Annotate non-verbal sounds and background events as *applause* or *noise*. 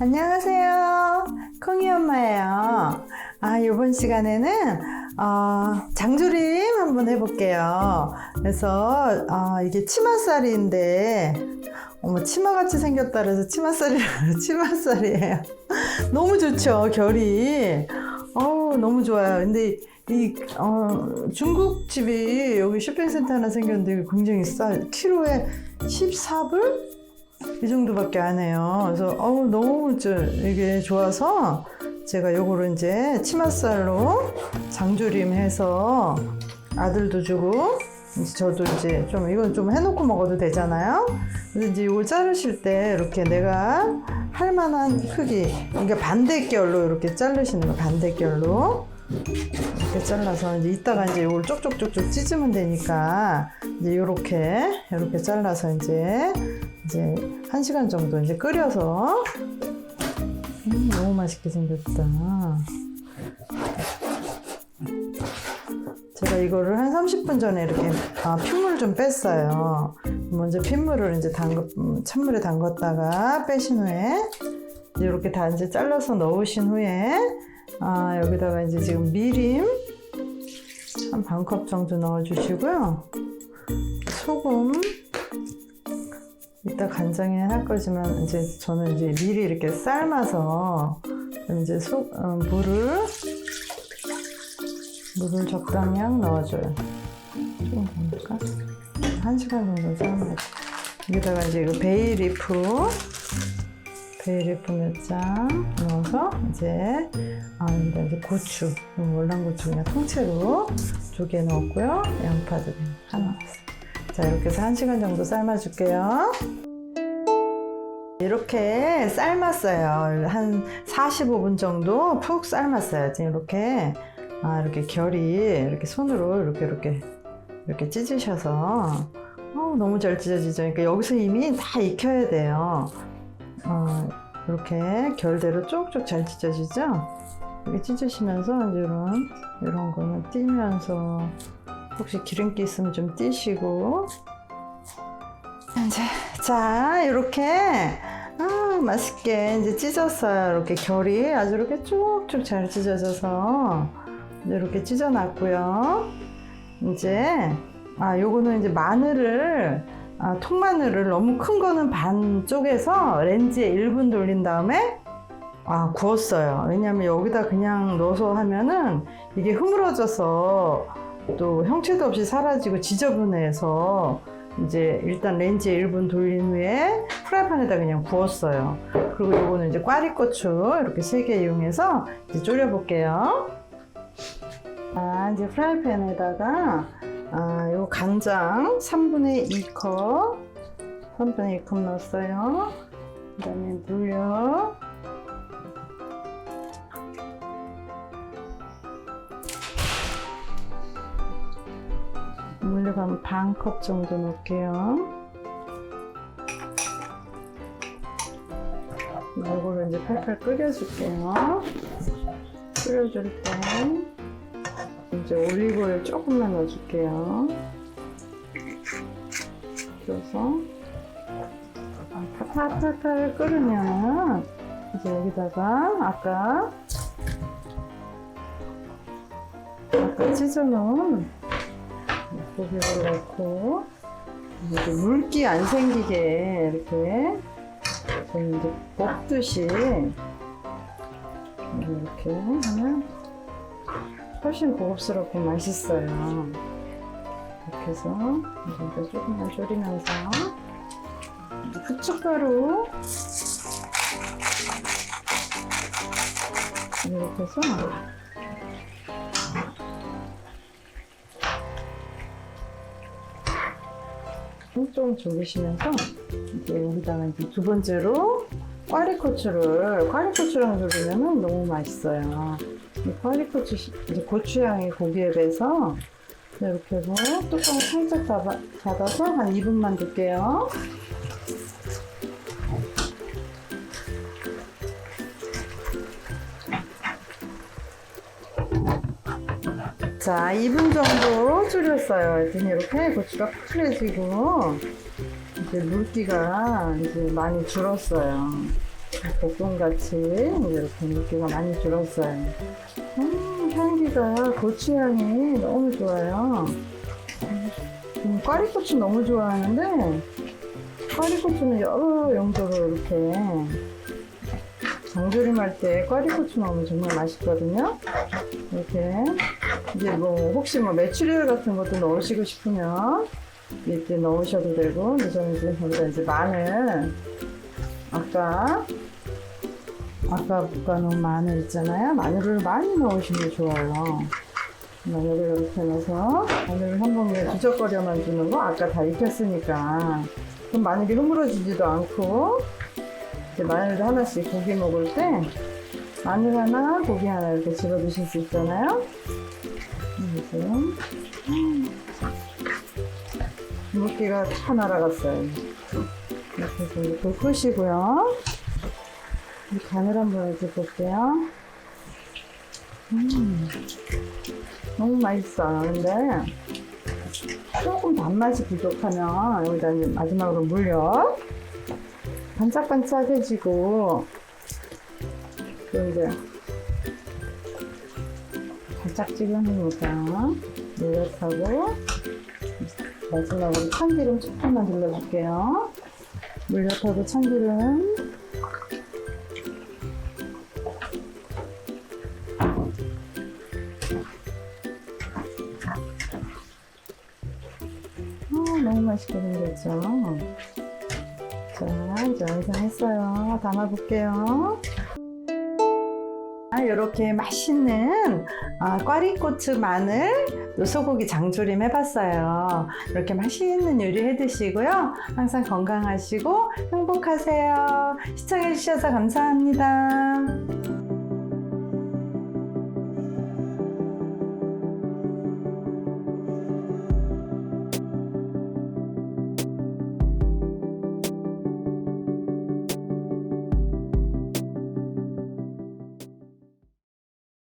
안녕하세요. 콩이 엄마예요. 아, 이번 시간에는 어, 장조림 한번 해볼게요. 그래서 어, 이게 치마살인데 어머 치마같이 생겼다 그래서 치마살이라고 *laughs* 치마살이에요. 너무 좋죠 결이. 어우 너무 좋아요. 근데 이 어, 중국집이 여기 쇼핑센터 하나 생겼는데 굉장히 싸. 키로에 14불? 이 정도밖에 안 해요. 그래서 어우 너무 저 이게 좋아서 제가 요거를 이제 치맛살로 장조림해서 아들도 주고 저도 이제 좀 이건 좀 해놓고 먹어도 되잖아요. 그래서 이제 이걸 자르실 때 이렇게 내가 할 만한 크기 이게 반대결로 이렇게 자르시는 거 반대결로 이렇게 잘라서 이제 이따가 이제 이걸 쪽쪽쪽쪽 찢으면 되니까 이제 요렇게 요렇게 잘라서 이제 이제 한 시간 정도 이제 끓여서 음, 너무 맛있게 생겼다. 제가 이거를 한 30분 전에 이렇게 아, 핏물을 좀 뺐어요. 먼저 핏물을 이제 담그, 음, 찬물에 담갔다가 빼신 후에 이렇게 다 이제 잘라서 넣으신 후에 아, 여기다가 이제 지금 미림 한 반 컵 정도 넣어주시고요. 소금 이따 간장에 할 거지만 이제 저는 이제 미리 이렇게 삶아서 이제 소, 어, 물을 물을 적당량 넣어줘요. 조금 넣을까? 한 시간 정도 삶아요. 여기다가 이제 이거 베이리프 베이리프 몇 장 넣어서 이제 아 이제 고추 월남 고추 그냥 통째로 두 개 넣었고요. 양파도 하나 넣었어요. 자 이렇게 해서 한 시간 정도 삶아줄게요. 이렇게 삶았어요. 한 45분 정도 푹 삶았어요. 지금 이렇게 아 이렇게 결이 이렇게 손으로 이렇게 이렇게 이렇게 찢으셔서 어, 너무 잘 찢어지죠. 그러니까 여기서 이미 다 익혀야 돼요. 어, 이렇게 결대로 쭉쭉 잘 찢어지죠. 이렇게 찢으시면서 이런 이런 거는 띄면서 혹시 기름기 있으면 좀 띄시고 이제 자 이렇게 아 맛있게 이제 찢었어요. 이렇게 결이 아주 이렇게 쭉쭉 잘 찢어져서 이렇게 찢어놨고요. 이제 아 요거는 이제 마늘을 아, 통마늘을 너무 큰 거는 반 쪽에서 렌즈에 1분 돌린 다음에 아 구웠어요. 왜냐면 여기다 그냥 넣어서 하면은 이게 흐물어져서 또 형체도 없이 사라지고 지저분해서 이제 일단 렌즈에 1분 돌린 후에 프라이팬에다 그냥 구웠어요. 그리고 요거는 이제 꽈리고추 이렇게 세 개 이용해서 이제 졸여볼게요. 아, 이제 프라이팬에다가 아, 요 간장 3분의 2컵 3분의 2컵 넣었어요. 그 다음에 물요 물엿 한 반 컵 정도 넣을게요. 이거를 이제 팔팔 끓여줄게요. 끓여줄 때 이제 올리브오일 조금만 넣어줄게요. 그래서 팔팔팔 끓으면 이제 여기다가 아까 아까 찢어놓은 고기를 넣고 이제 물기 안 생기게 이렇게 저는 이제 볶듯이 이렇게 하면 훨씬 고급스럽고 맛있어요. 이렇게 해서 이제 조금만 졸이면서 후춧가루 이렇게 해서 좀 졸이시면서 이제 여기다가 이제 두 번째로 꽈리고추를 꽈리고추랑 졸이면 너무 맛있어요. 이 꽈리고추 시- 이제 고추향이 고기에 배서 이렇게 해서 뚜껑 살짝 닫아, 닫아서 한 2분만 둘게요. 자, 2분 정도 졸였어요. 이제 이렇게 고추가 푸짐해지고 이제 물기가 이제 많이 줄었어요. 볶음같이 이렇게 물기가 많이 줄었어요. 음, 향기가 고추 향이 너무 좋아요. 음, 꽈리고추 너무 좋아하는데 꽈리고추는 여러 용도로 이렇게 장조림 할 때 꽈리고추 넣으면 정말 맛있거든요. 이렇게 이제 뭐 혹시 뭐 메추리알 같은 것도 넣으시고 싶으면 이때 넣으셔도 되고 근데 저는 이제 여기다 이제 마늘 아까 아까 볶아놓은 마늘 있잖아요. 마늘을 많이 넣으시면 좋아요. 마늘을 이렇게 넣어서 마늘을 한 번에 뒤적거려만 주는 거 아까 다 익혔으니까 그럼 마늘이 흐물어지지도 않고 이제 마늘도 하나씩 고기 먹을 때 마늘 하나 고기 하나 이렇게 집어 드실 수 있잖아요. 이렇게 음. 물기가 다 날아갔어요. 이렇게 해서 불 끄시고요. 이 간을 한번 이렇게 볼게요. 음, 너무 맛있어요. 근데 조금 단맛이 부족하면 여기다 이제 마지막으로 물려 반짝반짝해지고 또 이제 달짝지근하니까 물엿하고 마지막으로 참기름 조금만 둘러줄게요. 물엿하고 참기름 아, 너무 맛있게 생겼죠? 자, 이제 완성했어요. 담아볼게요. 아, 이렇게 맛있는 아, 꽈리고추 마늘 또 소고기 장조림 해봤어요. 이렇게 맛있는 요리 해 드시고요. 항상 건강하시고 행복하세요. 시청해주셔서 감사합니다.